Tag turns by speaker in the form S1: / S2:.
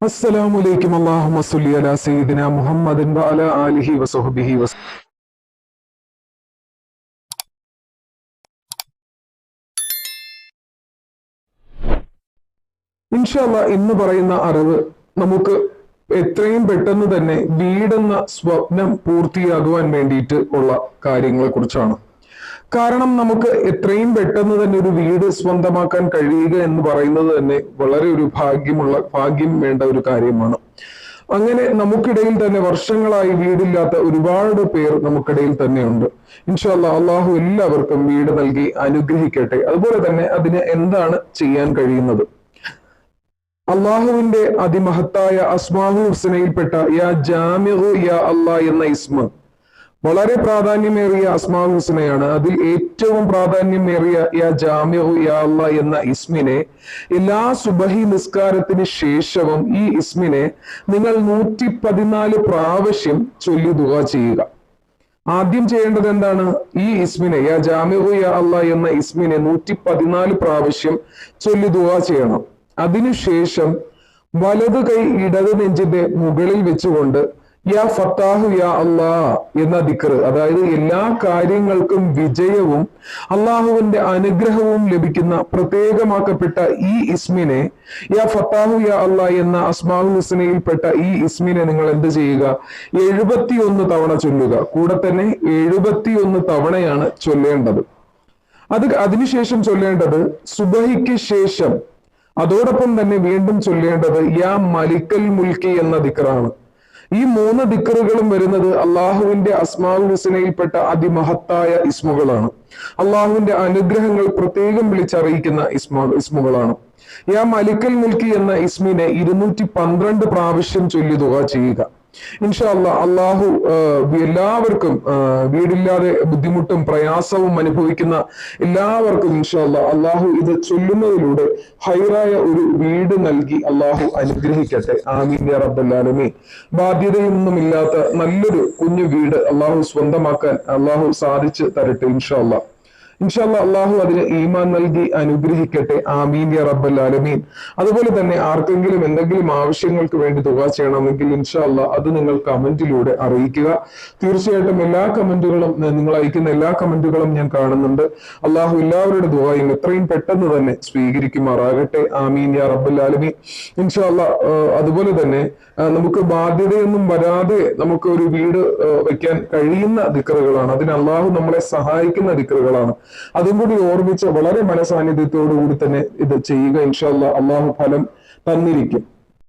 S1: അസ്സലാമു അലൈക്കും അല്ലാഹുമ്മ സ്വല്ലി അലാ സയ്യിദിന മുഹമ്മദിൻ വഅലാ ആലിഹി വസഹ്ബിഹി വസ ഇൻഷാല്ല എന്ന് പറയുന്ന അറിവ് നമുക്ക് എത്രയും പെട്ടെന്ന് തന്നെ വീടെന്ന സ്വപ്നം പൂർത്തിയാകുവാൻ വേണ്ടിയിട്ട് ഉള്ള കാര്യങ്ങളെ കുറിച്ചാണ്. കാരണം നമുക്ക് എത്രയും പെട്ടെന്ന് തന്നെ ഒരു വീട് സ്വന്തമാക്കാൻ കഴിയുക എന്ന് പറയുന്നത് തന്നെ വളരെ ഒരു ഭാഗ്യമുള്ള ഭാഗ്യം വേണ്ട ഒരു കാര്യമാണ്. അങ്ങനെ നമുക്കിടയിൽ തന്നെ വർഷങ്ങളായി വീടില്ലാത്ത ഒരുപാട് പേർ നമുക്കിടയിൽ തന്നെയുണ്ട്. ഇൻഷാല്ല അള്ളാഹു എല്ലാവർക്കും വീട് നൽകി അനുഗ്രഹിക്കട്ടെ. അതുപോലെ തന്നെ അതിന് എന്താണ് ചെയ്യാൻ കഴിയുന്നത്? അള്ളാഹുവിന്റെ അതിമഹത്തായ അസ്മാഹു ഹുസനയിൽപ്പെട്ട യാ ജാമിഹു യാ അള്ളാ എന്ന ഇസ്മ വളരെ പ്രാധാന്യമേറിയ അസ്മാഹു ഹുസ്നയാണ്. അതിൽ ഏറ്റവും പ്രാധാന്യമേറിയ യാ ജാമ്യഹു യാ അല്ല എന്ന ഇസ്മിനെ എല്ലാ സുബഹി നിസ്കാരത്തിന് ശേഷവും ഈ ഇസ്മിനെ നിങ്ങൾ നൂറ്റി പതിനാല് പ്രാവശ്യം ചൊല്ലി ദുആ ചെയ്യുക. ആദ്യം ചെയ്യേണ്ടത് എന്താണ്? ഈ ഇസ്മിനെ യാ ജാമ്യഹു യാ അല്ല എന്ന ഇസ്മിനെ നൂറ്റി പതിനാല് പ്രാവശ്യം ചൊല്ലി ദുആ ചെയ്യണം. അതിനുശേഷം വലത് കൈ ഇടത് നെഞ്ചിന്റെ മുകളിൽ വെച്ചുകൊണ്ട് യാ ഫത്താഹു യാ അള്ളാ എന്ന ദിക്ർ അതായത് എല്ലാ കാര്യങ്ങൾക്കും വിജയവും അള്ളാഹുവിന്റെ അനുഗ്രഹവും ലഭിക്കുന്ന പ്രത്യേകമാക്കപ്പെട്ട ഈ ഇസ്മിനെ യാ ഫത്താഹു യാ അള്ളാ എന്ന അസ്മാഹു ഹുസനയിൽപ്പെട്ട ഈ ഇസ്മിനെ നിങ്ങൾ എന്ത് ചെയ്യുക? എഴുപത്തിയൊന്ന് തവണ ചൊല്ലുക. കൂടെ തന്നെ എഴുപത്തിയൊന്ന് തവണയാണ് ചൊല്ലേണ്ടത്. അത് അതിനുശേഷം ചൊല്ലേണ്ടത് സുബഹിക്ക് ശേഷം. അതോടൊപ്പം തന്നെ വീണ്ടും ചൊല്ലേണ്ടത് യാ മലിക്കൽ മുൽക്കി എന്ന ദിക്കറാണ് ഈ മൂന്ന് ദിക്കറുകളും വരുന്നത് അള്ളാഹുവിന്റെ അസ്മാഉൽ ഹുസനയിൽപ്പെട്ട അതിമഹത്തായ ഇസ്മുകളാണ്. അള്ളാഹുവിന്റെ അനുഗ്രഹങ്ങൾ പ്രത്യേകം വിളിച്ചറിയിക്കുന്ന ഇസ്മ ഇസ്മുകളാണ്. യാ മലിക്കൽ മുൽക്കി എന്ന ഇസ്മിനെ ഇരുന്നൂറ്റി പന്ത്രണ്ട് പ്രാവശ്യം ചൊല്ലി ദുആ ചെയ്യുക. ഇൻഷാല്ല അള്ളാഹു എല്ലാവർക്കും വീടില്ലാതെ ബുദ്ധിമുട്ടും പ്രയാസവും അനുഭവിക്കുന്ന എല്ലാവർക്കും ഇൻഷാല്ല അള്ളാഹു ഇത് ചൊല്ലുന്നതിലൂടെ ഹൈറായ ഒരു വീട് നൽകി അള്ളാഹു അനുഗ്രഹിക്കട്ടെ. ആമീൻ റബ്ബല്ലാലമീ ബാധ്യതയൊന്നും ഇല്ലാത്ത നല്ലൊരു കുഞ്ഞു വീട് അള്ളാഹു സ്വന്തമാക്കാൻ അള്ളാഹു സാധിച്ചു തരട്ടെ ഇൻഷാല്ല ഇൻഷാല്ല അള്ളാഹു അതിന് ഈമാൻ നൽകി അനുഗ്രഹിക്കട്ടെ. ആമീൻ യാ റബ്ബൽ ആലമീൻ. അതുപോലെ തന്നെ ആർക്കെങ്കിലും എന്തെങ്കിലും ആവശ്യങ്ങൾക്ക് വേണ്ടി തുക ചെയ്യണമെങ്കിൽ ഇൻഷാല്ല അത് നിങ്ങൾ കമന്റിലൂടെ അറിയിക്കുക. തീർച്ചയായിട്ടും എല്ലാ കമന്റുകളും നിങ്ങൾ അയക്കുന്ന എല്ലാ കമന്റുകളും ഞാൻ കാണുന്നുണ്ട്. അള്ളാഹു എല്ലാവരുടെ ദുബായും എത്രയും പെട്ടെന്ന് തന്നെ സ്വീകരിക്കുമാറാകട്ടെ. ആമീൻ യാ റബ്ബൽ ആലമീൻ. ഇൻഷാല്ല അതുപോലെ തന്നെ നമുക്ക് ബാധ്യതയൊന്നും വരാതെ നമുക്ക് ഒരു വീട് വെക്കാൻ കഴിയുന്ന ദിക്കറുകളാണ് അതിന് അള്ളാഹു നമ്മളെ സഹായിക്കുന്ന ദിക്കറുകളാണ് അതും കൂടി ഓർമ്മിച്ച് വളരെ മനസാന്നിധ്യത്തോടു കൂടി തന്നെ ഇത് ചെയ്യുക. ഇൻഷാല്ല അള്ളാഹു ഫലം തന്നിരിക്കും.